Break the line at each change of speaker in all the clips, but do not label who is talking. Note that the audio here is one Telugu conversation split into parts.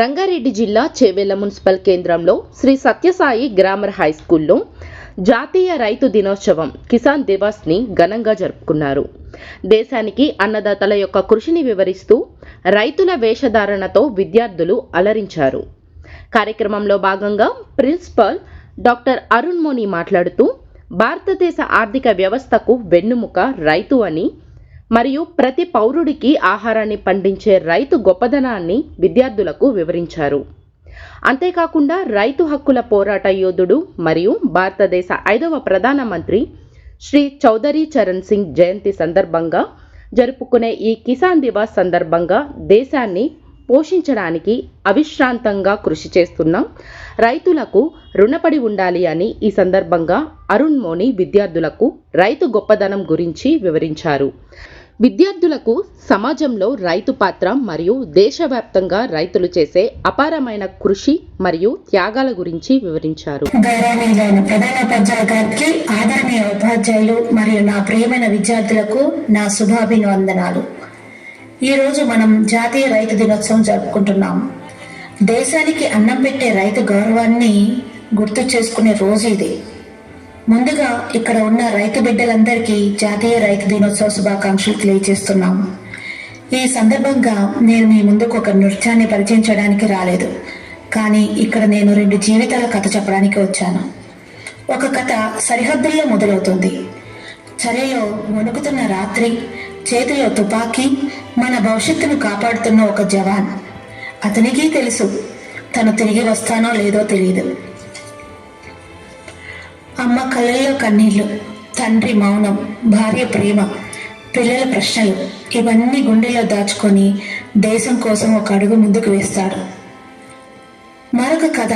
రంగారెడ్డి జిల్లా చేవెళ్ళ మున్సిపల్ కేంద్రంలో శ్రీ సత్యసాయి గ్రామర్ హై స్కూల్లో జాతీయ రైతు దినోత్సవం కిసాన్ దివాస్ని ఘనంగా జరుపుకున్నారు. దేశానికి అన్నదాతల యొక్క కృషిని వివరిస్తూ రైతుల వేషధారణతో విద్యార్థులు అలరించారు. కార్యక్రమంలో భాగంగా ప్రిన్సిపల్ డాక్టర్ అరుణ్ మోని మాట్లాడుతూ భారతదేశ ఆర్థిక వ్యవస్థకు వెన్నుముక రైతు అని మరియు ప్రతి పౌరుడికి ఆహారాన్ని పండించే రైతు గొప్పదనాన్ని విద్యార్థులకు వివరించారు. అంతేకాకుండా రైతు హక్కుల పోరాట యోధుడు మరియు భారతదేశ ఐదవ ప్రధానమంత్రి శ్రీ చౌదరి చరణ్ సింగ్ జయంతి సందర్భంగా జరుపుకునే ఈ కిసాన్ దివాస్ సందర్భంగా దేశాన్ని పోషించడానికి అవిశ్రాంతంగా కృషి చేస్తున్న రైతులకు రుణపడి ఉండాలి అని ఈ సందర్భంగా అరుణ్ మోని విద్యార్థులకు రైతు గొప్పదనం గురించి వివరించారు. విద్యార్థులకు సమాజంలో రైతు పాత్ర మరియు దేశవ్యాప్తంగా రైతులు చేసే అపారమైన కృషి మరియు త్యాగాల గురించి వివరించారు.
గౌరవనీయులైన గారికి ఆదరణీయ ఉపాధ్యాయులు మరియు నా ప్రియమైన విద్యార్థులకు నా శుభాభివందనాలు ఈరోజు మనం జాతీయ రైతు దినోత్సవం జరుపుకుంటున్నాం. దేశానికి అన్నం పెట్టే రైతు గౌరవాన్ని గుర్తు చేసుకునే రోజు ఇది. ముందుగా ఇక్కడ ఉన్న రైతు బిడ్డలందరికీ జాతీయ రైతు దినోత్సవ శుభాకాంక్షలు తెలియజేస్తున్నాము ఈ సందర్భంగా నేను మీ ముందుకు ఒక నృత్యాన్ని పరిచయం చేయడానికి రాలేదు. కానీ ఇక్కడ నేను రెండు జీవితాల కథ చెప్పడానికి వచ్చాను. ఒక కథ సరిహద్దుల్లో మొదలవుతుంది. చర్యలో వణుకుతున్న రాత్రి చేతిలో తుపాకీ మన భవిష్యత్తును కాపాడుతున్న ఒక జవాన్. అతనికి తెలుసు తను తిరిగి వస్తానో లేదో తెలియదు. అమ్మ కళ్ళల్లో కన్నీళ్ళు. తండ్రి మౌనం భార్య ప్రేమ పిల్లల ప్రశ్నలు. ఇవన్నీ గుండెలో దాచుకొని దేశం కోసం ఒక అడుగు ముందుకు వేస్తాడు మరొక కథ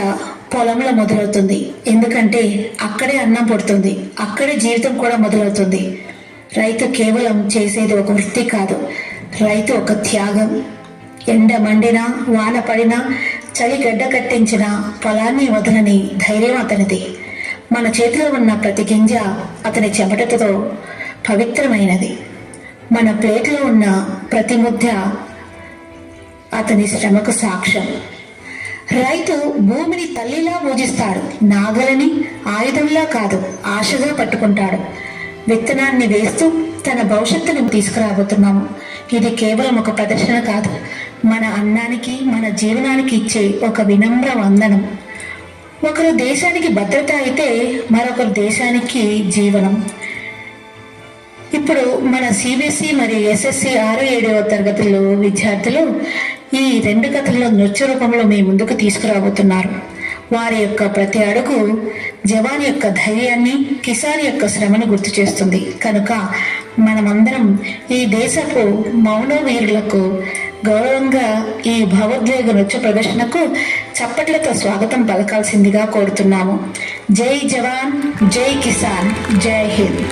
పొలంలో మొదలవుతుంది. ఎందుకంటే అక్కడే అన్నం పుడుతుంది. అక్కడే జీవితం కూడా మొదలవుతుంది. రైతు కేవలం చేసేది ఒక వృత్తి కాదు. రైతు ఒక త్యాగం. ఎండ మండినా వాన పడినా చలి గడ్డ కట్టించిన పొలాన్ని వదలని ధైర్యం అతనిది. మన చేతిలో ఉన్న ప్రతి గింజ అతని చెమటతో పవిత్రమైనది. మన ప్లేట్లో ఉన్న ప్రతి ముద్ద అతని శ్రమకు సాక్ష్యం. రైతు భూమిని తల్లిలా పూజిస్తాడు. నాగలని ఆయుధంలా కాదు ఆశగా పట్టుకుంటాడు. విత్తనాన్ని వేస్తూ తన భవిష్యత్తును తీసుకురాబోతున్నాము ఇది కేవలం ఒక ప్రదర్శన కాదు. మన అన్నానికి మన జీవనానికి ఇచ్చే ఒక వినమ్ర వందనం. ఒకరు దేశానికి భద్రత అయితే మరొకరు దేశానికి జీవనం. ఇప్పుడు మన సిబిఎస్ఈ మరియు ఎస్ఎస్సి ఆరు ఏడవ తరగతుల్లో విద్యార్థులు ఈ రెండు కథల్లో నృత్య రూపంలో మీ ముందుకు తీసుకురాబోతున్నారు. వారి యొక్క ప్రతి అడుగు జవాన్ యొక్క ధైర్యాన్ని కిసాన్ యొక్క శ్రమను గుర్తు చేస్తుంది. కనుక మనమందరం ఈ దేశపు మౌనవీరులకు వీరులకు గౌరవంగా ఈ భావోద్వేగ నృత్య ప్రదర్శనకు చప్పట్లతో స్వాగతం పలకాల్సిందిగా కోరుతున్నాము. జై జవాన్ జై కిసాన్ జై హింద్.